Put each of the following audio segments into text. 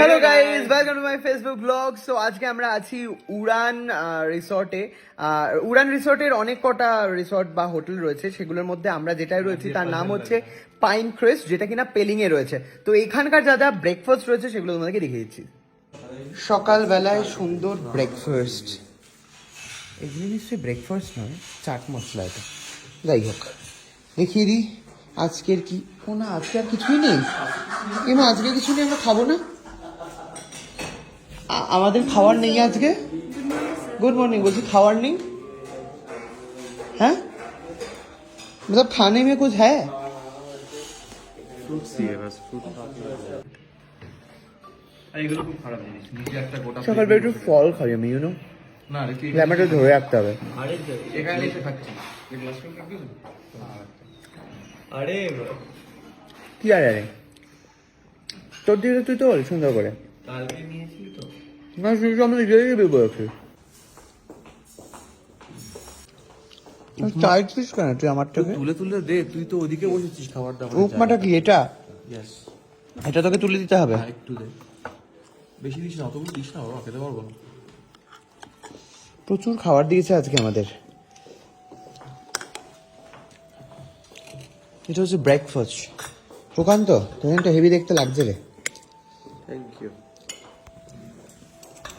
Hello guys welcome to my Facebook blog so আজকে আমরা আছি উড়ান রিসর্টে উড়ান রিসর্টের অনেক কটা রিসর্ট বা হোটেল রয়েছে। সেগুলোর মধ্যে আমরা যেটাই রয়েছি তার নাম হচ্ছে পাইন ক্রেস্ট যেটা কিনা পেলিং এ রয়েছে। তো এখানকার যা যা ব্রেকফাস্ট রয়েছে সেগুলো তোমাদেরকে দেখিয়ে দিচ্ছি। সকালবেলায় সুন্দর ব্রেকফাস্ট এগুলো নিশ্চয়ই ব্রেকফাস্ট নয় চাট মশলা এটা। যাই হোক দেখিয়ে দিই। আজকের কি? ও না আজকে আর কিছুই নেই। এমা আজকে কিছু নেই আমরা খাব না? আমাদের খাওয়ার নেই আজকে गुड मॉर्निंग বলছি খাওয়ার নেই হ্যাঁ मतलब खाने में कुछ है এইগুলো খুব খারাপ জিনিস নিচে একটা গোটা সকালবেলা একটু ফল খাই আমি ইউনো না রে তুই ল্যামাটা ধরে রাখতে হবে এখানে এসে খাচ্ছি এই গ্লাস করে রাখবি তো? আরে কি আর আরে তোর দিকে তুই তো বল সুন্দর করে কালকে নিয়েছিলি না শুধু আমি নিজেই দিবি বলছি চাইছিস কেন তুই আমার থেকে তুলে তুলে দে তুই তো ওদিকে বসেছিস খাবার দাবার উপমাটা কি এটা ইয়েস এটা তোকে তুলে দিতে হবে একটু দে বেশি দিস না অতগুলো দিস না খেতে পারব না প্রচুর খাবার দিয়েছে আজকে আমাদের এটা হচ্ছে ব্রেকফাস্ট প্রকান্ত তোর হেভি দেখতে লাগছে রে থ্যাংক ইউ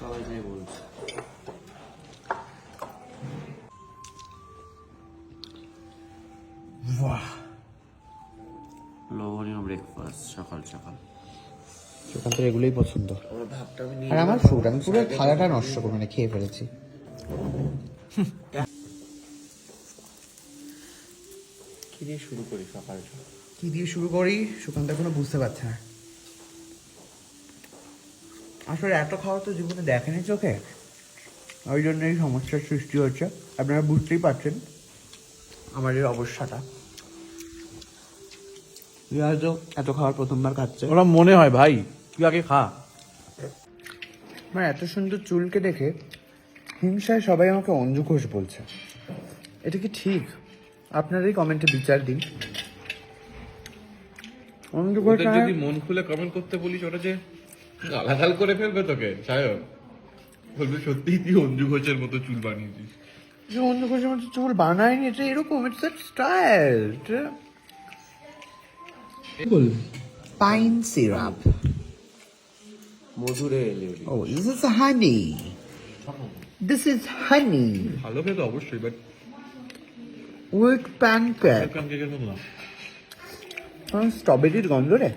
সবাই যাই বলছে লোভনীয় ব্রেকফাস্ট সকাল সকাল প্রকান্তের এগুলোই পছন্দ আমার ভাবটা আমি নিয়ে আর আমার ফুড আমি পুরো থালাটা নষ্ট করে মানে খেয়ে ফেলেছি কি দিয়ে শুরু করি সকাল সকাল কি দিয়ে শুরু করি সুকান্ত এখনও বুঝতে পারছে না আসলে এত খাওয়া তো জীবনে দেখেনি চোখে। ওই জন্য এই সমস্যার সৃষ্টি হচ্ছে। আপনারা বুঝতেই পারছেন আমার এই অবস্থাটা। তুই হয়তো এত খাওয়ার প্রথমবার খাচ্ছে। ওরা মনে হয় ভাই তুই আগে খা। আমার এত সুন্দর চুলকে দেখে হিংসায় সবাই আমাকে অঞ্জু ঘোষ বলছে। এটা কি ঠিক? আপনারাই কমেন্টে বিচার দিন। অঞ্জু ঘোষ যদি মন খুলে কমেন্ট করতে বলিস ওটা যে গালাগাল করে ফেলবে তোকে সায়ব বলবে সত্যিই তুই অঞ্জু ঘোষের মতো চুল বানিয়েছিস। অন্য ঘোষের মতো চুল বানায়নি এটা এরকম ইটস স্টাইল পাইন সিরাপ মধুরে ও this is honey this is honey ভালো খেতে অবশ্যই বাট উইথ প্যানকেক কেকের মতো না। স্ট্রবেরির গন্ধ রে।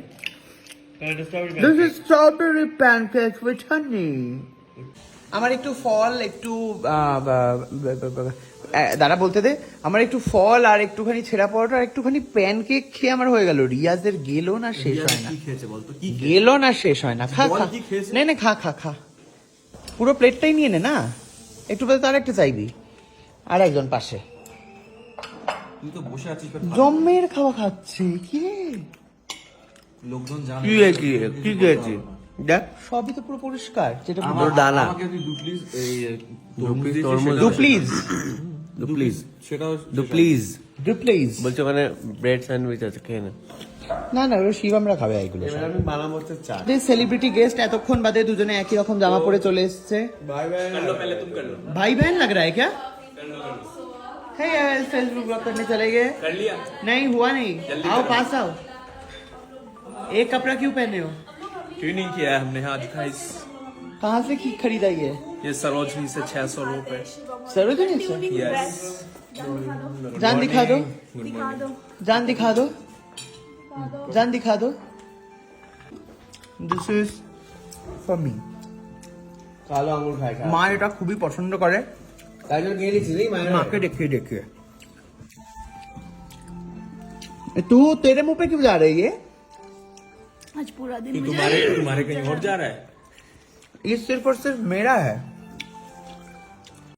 This is strawberry pancake with honey আমার একটু ফল একটু দাঁড়া বলতে দে আমার একটু ফল আর একটুখানি ছেঁড়া পরোটা আর একটুখানি প্যানকেক খেয়ে আমার হয়ে গেল। রিয়াজের গেলো না শেষ হয় না। কি খেয়েছে বলতো? গেলো না শেষ হয় না। খা খা? নে নে খা খা খা। পুরো প্লেটটাই নিয়ে নে না? একটু পরে তার একটা চাইবি। আর একজন পাশে। তুই তো বসে আছিস জম্মের খাওয়া খাচ্ছে। কি রে? লোকজন জানে কি কি কি খেয়েছি দেখ সবই তো পুরো পরিষ্কার যেটা আমার দানা আমাকে তুই দু প্লিজ এই piece তরমুজ তরমুজ দিয়েছিস, দু সেটাও- প্লিজ দু প্লিজ সেটাও দু প্লিজ দু প্লিজ বলছে ওখানে ব্রেড স্যান্ডউইচ আছে খেয়ে না না না ওরা শিব আমরা খাবে এইগুলো এবার আমি বানাবো হচ্ছে চা সেলিব্রিটি গেস্ট এতক্ষণ বাদে দুজনে একই রকম জামা পরে চলে এসেছে बाय बाय भाई बहन लग रहा है क्या है यार फेसबुक ब्लॉग करने चले गए कर लिया नहीं हुआ नहीं आओ पास आओ एक कपड़ा क्यों पहने हो ट्यूनिंग किया है हमने आज गाइस कहाँ से की खरीदा ये ये सरोजनी से 600 रुपए सरोजनी से यस जान दिखा दो दिखा दो जान दिखा दो जान दिखा दो দিস ইজ ফর মি কালো আঙুর খায় খা মা এটা খুবই পছন্দ করে তাই জন্য খেয়ে নিচ্ছিস এই মায়ের माँ के देखिए देखिए तू तेरे मुंह पे क्यों जा रही है आज पूरा दिन तुम्हारे तुम्हारे कहीं और जा रहा है? ये सिर्फ़ और सिर्फ़ मेरा है।